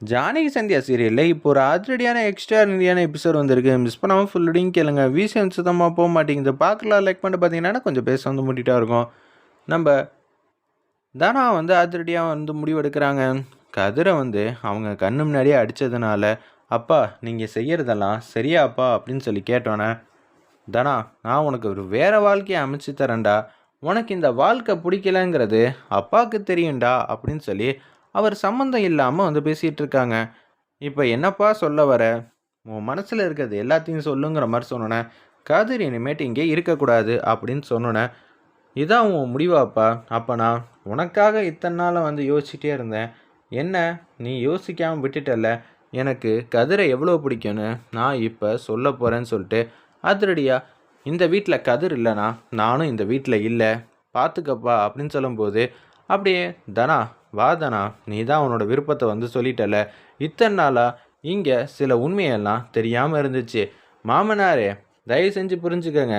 ஜானகி சந்தியா சீரியலில் இப்போ ஒரு அதிரடியான எக்ஸ்ட்ரா நிறையான எபிசோட் வந்திருக்கு. மிஸ் பண்ணாமல் ஃபுல்லுடையும் கேளுங்க. வீசியம் சுத்தமாக போக மாட்டேங்குது. பார்க்கலாம். லைக் பண்ணிட்டு பார்த்தீங்கன்னா கொஞ்சம் பேச வந்து முட்டிட்டா இருக்கும். நம்ம தானா வந்து அதிரடியாக வந்து முடிவெடுக்கிறாங்க. கதிரை வந்து அவங்க கண்ணு முன்னாடியே அடித்ததுனால அப்பா நீங்கள் செய்கிறதெல்லாம் சரியா அப்பா அப்படின்னு சொல்லி கேட்டோன்னே தனா நான் உனக்கு ஒரு வேறு வாழ்க்கையை அமைச்சு தரேன்டா. உனக்கு இந்த வாழ்க்கை பிடிக்கலங்கிறது அப்பாவுக்கு தெரியும்டா அப்படின்னு சொல்லி அவர் சம்மந்தம் இல்லாமல் வந்து பேசிகிட்டு இருக்காங்க. இப்போ என்னப்பா சொல்ல வர? உன் மனசில் இருக்கிறது எல்லாத்தையும் சொல்லுங்கிற மாதிரி சொன்னோன்னே கதிர் இனிமேட்டு இங்கே இருக்கக்கூடாது அப்படின்னு சொன்னோன்னே இதான் உன் முடிவாப்பா. அப்போ நான் உனக்காக இத்தனை நாளாக வந்து யோசிச்சுட்டே இருந்தேன். என்ன நீ யோசிக்காமல் விட்டுட்டல்ல? எனக்கு கதிரை எவ்வளோ பிடிக்கும்னு நான் இப்போ சொல்ல போகிறேன்னு சொல்லிட்டு அதிரடியாக இந்த வீட்டில் கதிர் இல்லைனா நானும் இந்த வீட்டில் இல்லை. பார்த்துக்கப்பா அப்படின்னு சொல்லும்போது அப்படியே தனா வாதனா நீ தான் உன்னோட விருப்பத்தை வந்து சொல்லிட்டல இத்தனை நாளாக இங்கே சில உண்மையெல்லாம் தெரியாமல் இருந்துச்சு. மாமனாரே தயவு செஞ்சு புரிஞ்சுக்கங்க.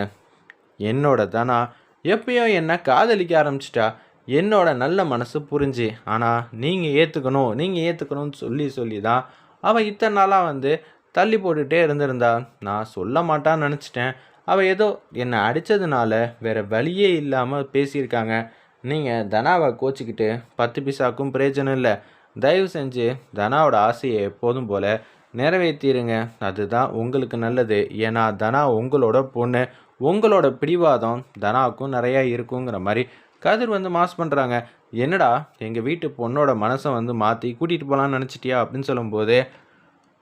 என்னோட தனா எப்பயோ என்ன காதலிக்க ஆரம்பிச்சிட்டா. என்னோட நல்ல மனசு புரிஞ்சு ஆனால் நீங்கள் ஏற்றுக்கணும் நீங்கள் ஏற்றுக்கணும்னு சொல்லி சொல்லி தான் அவள் இத்தனை நாளாக வந்து தள்ளி போட்டுகிட்டே இருந்திருந்தா. நான் சொல்ல மாட்டான்னு நினச்சிட்டேன். அவள் ஏதோ என்னை அடித்ததுனால வேறு வழியே இல்லாமல் பேசியிருக்காங்க. நீங்கள் தனாவை கோச்சிக்கிட்டு பத்து பைசாக்கும் பிரயோஜனம் இல்லை. தயவு செஞ்சு தனாவோட ஆசையை எப்போதும் போல் நிறைவேற்றிடுங்க அதுதான் உங்களுக்கு நல்லது. ஏன்னா தனா உங்களோட பொண்ணு. உங்களோட பிடிவாதம் தனாவுக்கும் நிறையா இருக்குங்கிற மாதிரி கதிர் வந்து மாஸ் பண்ணுறாங்க என்னடா எங்கள் வீட்டு பொண்ணோட மனசை வந்து மாற்றி கூட்டிகிட்டு போகலான்னு நினச்சிட்டியா அப்படின்னு சொல்லும்போது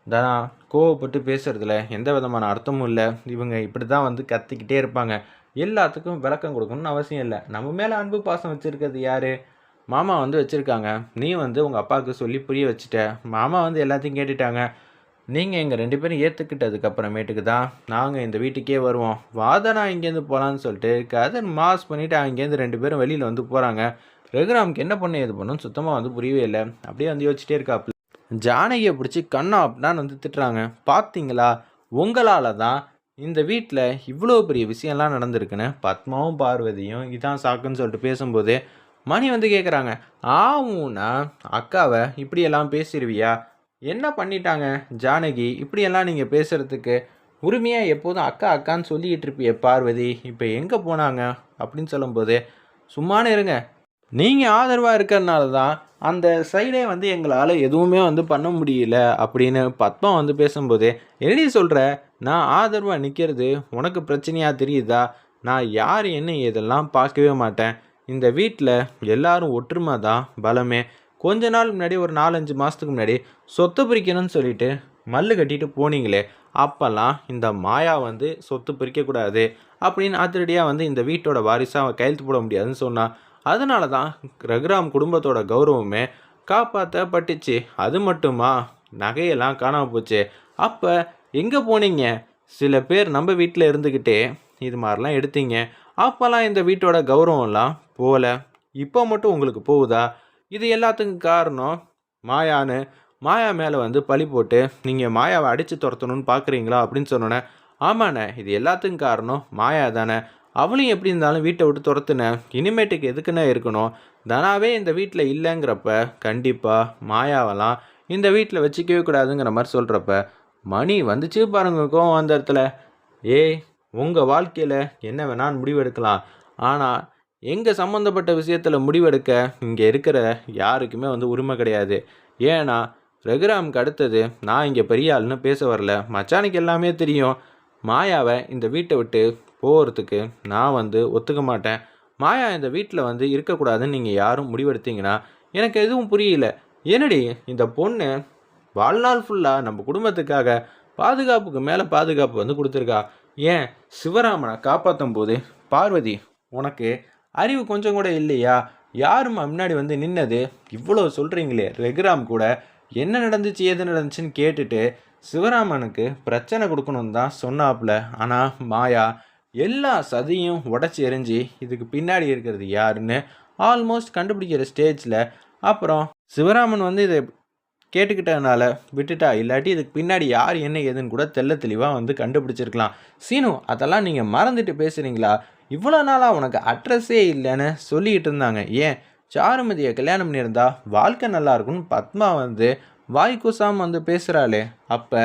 தனா கோவப்பட்டு பேசுகிறதுல எந்த விதமான அர்த்தமும் இல்லை. இவங்க இப்படி தான் வந்து கத்திக்கிட்டே இருப்பாங்க. எல்லாத்துக்கும் விளக்கம் கொடுக்கணும்னு அவசியம் இல்லை. நம்ம மேலே அன்பு பாசம் வச்சுருக்கிறது யார்? மாமா வந்து வச்சுருக்காங்க. நீ வந்து உங்கள் அப்பாவுக்கு சொல்லி புரிய வச்சுட்ட. மாமா வந்து எல்லாத்தையும் கேட்டுட்டாங்க. நீங்கள் எங்கள் ரெண்டு பேரும் ஏற்றுக்கிட்டதுக்கப்புறமேட்டுக்கு தான் நாங்கள் இந்த வீட்டுக்கே வருவோம். வாதனா இங்கேருந்து போகலான்னு சொல்லிட்டு கதன் மாஸ் பண்ணிவிட்டு அங்கேருந்து ரெண்டு பேரும் வெளியில் வந்து போகிறாங்க ரகுராமுக்கு என்ன பண்ண எது பண்ணுன்னு சுத்தமாக வந்து புரியவே இல்லை. அப்படியே வந்து யோசிச்சிட்டே இருக்காப்புல ஜானகியை பிடிச்சி கண்ணா அப்படின்னு வந்து திட்டுறாங்க. பார்த்தீங்களா உங்களால் தான் இந்த வீட்டில் இவ்வளோ பெரிய விஷயம்லாம் நடந்திருக்குன்னு பத்மாவும் பார்வதியும் இதான் சாக்குன்னு சொல்லிட்டு பேசும்போது மணி வந்து கேட்குறாங்க ஆவுன்னா அக்காவை இப்படியெல்லாம் பேசிடுவியா என்ன பண்ணிட்டாங்க? ஜானகி இப்படியெல்லாம் நீங்கள் பேசுகிறதுக்கு உரிமையாக எப்போதும் அக்கா அக்கான்னு சொல்லிக்கிட்டு இருப்பிய பார்வதி இப்போ எங்கே போனாங்க? அப்படின்னு சொல்லும்போது சும்மானு இருங்க. நீங்கள் ஆதரவாக இருக்கிறதுனால தான் அந்த சைடே வந்து எங்களால் எதுவுமே வந்து பண்ண முடியல அப்படின்னு பத்மா வந்து பேசும்போது என்னடி சொல்கிற நான் ஆதரவாக நிற்கிறது உனக்கு பிரச்சனையாக தெரியுதா? நான் யார் என்ன இதெல்லாம் பார்க்கவே மாட்டேன். இந்த வீட்டில் எல்லாரும் ஒற்றுமை தான் பலமே. கொஞ்ச நாள் முன்னாடி ஒரு நாலஞ்சு மாதத்துக்கு முன்னாடி சொத்து பிரிக்கணும்னு சொல்லிட்டு மல்லு கட்டிட்டு போனீங்களே அப்போல்லாம் இந்த மாயா வந்து சொத்து பிரிக்கக்கூடாது அப்படின்னு அதிரடியாக வந்து இந்த வீட்டோட வாரிசாக அவன் கையெழுத்து போட முடியாதுன்னு சொன்னான் அதனால தான் ரகுராம் குடும்பத்தோட கௌரவமே காப்பாற்றப்பட்டுச்சு அது மட்டுமா? நகையெல்லாம் காணாமல் போச்சு. அப்போ எங்கே போனீங்க? சில பேர் நம்ம வீட்டில் இருந்துக்கிட்டே இது மாதிரிலாம் எடுத்தீங்க. அப்போல்லாம் இந்த வீட்டோட கௌரவம்லாம் போகல இப்போ மட்டும் உங்களுக்கு போகுதா? இது எல்லாத்துக்கும் காரணம் மாயான்னு. மாயா மேலே வந்து பழி போட்டு நீங்கள் மாயாவை அடித்து துரத்தணும்னு பார்க்குறீங்களா அப்படின்னு சொன்னோன்னே ஆமாண்ணே இது எல்லாத்துக்கும் காரணம் மாயா தானே. அவளையும் எப்படி இருந்தாலும் வீட்டை விட்டு துரத்துனேன் இனிமேட்டுக்கு எதுக்குன்னா இருக்கணும்? தனாவே இந்த வீட்டில் இல்லைங்கிறப்ப கண்டிப்பாக மாயாவெல்லாம் இந்த வீட்டில் வச்சுக்கவே கூடாதுங்கிற மாதிரி சொல்கிறப்ப மணி வந்துச்சு பாருங்க கோவம் அந்த இடத்துல. ஏய் உங்கள் வாழ்க்கையில் என்ன வேணான்னு முடிவெடுக்கலாம். ஆனால் எங்கள் சம்மந்தப்பட்ட விஷயத்தில் முடிவெடுக்க இங்கே இருக்கிற யாருக்குமே வந்து உரிமை கிடையாது. ஏன்னா ரகுராமுக்கு அடுத்தது நான் இங்கே பெரிய ஆளுன்னு பேச வரல. மச்சானுக்கு எல்லாமே தெரியும். மாயாவை இந்த வீட்டை விட்டு போகிறதுக்கு நான் வந்து ஒத்துக்க மாட்டேன். மாயா இந்த வீட்டில் வந்து இருக்கக்கூடாதுன்னு நீங்கள் யாரும் முடிவெடுத்தீங்கன்னா எனக்கு எதுவும் புரியல. என்னடி இந்த பொண்ணு வாழ்நாள் ஃபுல்லாக நம்ம குடும்பத்துக்காக பாதுகாப்புக்கு மேலே பாதுகாப்பு வந்து கொடுத்துருக்கா. ஏன் சிவராமனை காப்பாற்றும் போது பார்வதி உனக்கு அறிவு கொஞ்சம் கூட இல்லையா? யாருமா முன்னாடி வந்து நின்னது? இவ்வளோ சொல்கிறீங்களே ரெகுராம் கூட. என்ன நடந்துச்சு ஏது நடந்துச்சுன்னு கேட்டுட்டு சிவராமனுக்கு பிரச்சனை கொடுக்கணும் தான் சொன்னாப்புல. ஆனால் மாயா எல்லா சதியும் உடச்சி எரிஞ்சு இதுக்கு பின்னாடி இருக்கிறது யாருன்னு ஆல்மோஸ்ட் கண்டுபிடிக்கிற ஸ்டேஜில் அப்புறம் சிவராமன் வந்து இதை கேட்டுக்கிட்டதுனால விட்டுட்டா இல்லாட்டி இதுக்கு பின்னாடி யார் என்ன ஏதுன்னு கூட தெல்ல தெளிவாக வந்து கண்டுபிடிச்சிருக்கலாம். சீனு அதெல்லாம் நீங்கள் மறந்துட்டு பேசுகிறீங்களா இவ்வளோ நாளாக உனக்கு அட்ரஸே இல்லைன்னு சொல்லிக்கிட்டு இருந்தாங்க. ஏன்? சாருமதியை கல்யாணம் பண்ணியிருந்தா வாழ்க்கை நல்லா இருக்கும்னு பத்மா வந்து வாய் வந்து பேசுகிறாளே அப்போ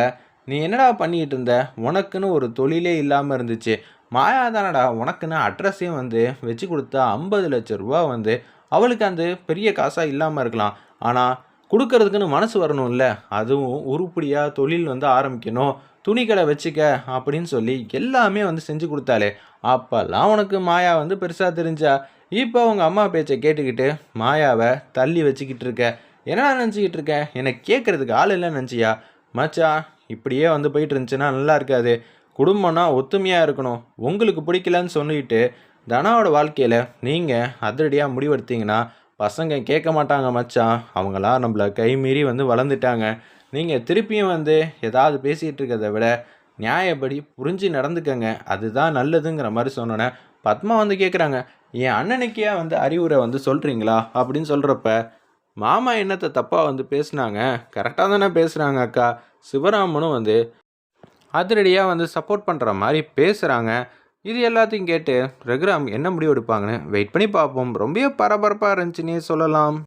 நீ என்னடா பண்ணிக்கிட்டு இருந்த? உனக்குன்னு ஒரு தொழிலே இல்லாமல் இருந்துச்சு. மாயா தானடா உனக்குன்னு அட்ரஸையும் வந்து வச்சு கொடுத்தா ஐம்பது லட்ச ரூபா வந்து அவளுக்கு அந்த பெரிய காசாக இல்லாமல் இருக்கலாம். ஆனால் கொடுக்கறதுக்குன்னு மனசு வரணும்ல. அதுவும் உருப்படியாக தொழில் வந்து ஆரம்பிக்கணும். துணிக்கடை வச்சுக்க அப்படின்னு சொல்லி எல்லாமே வந்து செஞ்சு கொடுத்தாளே. அப்போல்லாம் உனக்கு மாயா வந்து பெருசாக தெரிஞ்சா? இப்போ உங்கள் அம்மா பேச்சை கேட்டுக்கிட்டு மாயாவை தள்ளி வச்சுக்கிட்டு இருக்க. என்னடா நினச்சிக்கிட்டு இருக்க? என்னை கேட்குறதுக்கு ஆள் இல்லை நினச்சியா? மச்சான் இப்படியே வந்து போயிட்டு இருந்துச்சுன்னா நல்லா இருக்காது. குடும்பம்னா ஒத்துமையாக இருக்கணும். உங்களுக்கு பிடிக்கலன்னு சொல்லிட்டு தனாவோட வாழ்க்கையில் நீங்கள் அதிரடியாக முடிவெடுத்தீங்கன்னா பசங்க கேட்க மாட்டாங்க மச்சான் அவங்களாம் நம்மள கைமீறி வந்து வளர்ந்துட்டாங்க. நீங்கள் திருப்பியும் வந்து ஏதாவது பேசிகிட்டு இருக்கிறத விட நியாயப்படி புரிஞ்சு நடந்துக்கங்க. அதுதான் நல்லதுங்கிற மாதிரி சொன்னோன்னே பத்மா வந்து கேட்குறாங்க என் அண்ணனுக்கே வந்து அறிவுரை வந்து சொல்கிறீங்களா அப்படின்னு சொல்கிறப்ப மாமா என்னத்தை தப்பாக வந்து பேசுனாங்க? கரெக்டாக தானே பேசுகிறாங்க அக்கா. சிவராமனும் வந்து அதிரடியாக வந்து சப்போர்ட் பண்ணுற மாதிரி பேசுகிறாங்க இது எல்லாத்தையும் கேட்டு ரகுராம் என்ன முடிவு எடுப்பாங்கன்னு வெயிட் பண்ணி பார்ப்போம். ரொம்ப பரபரப்பாக இருந்துச்சுன்னே சொல்லலாம்.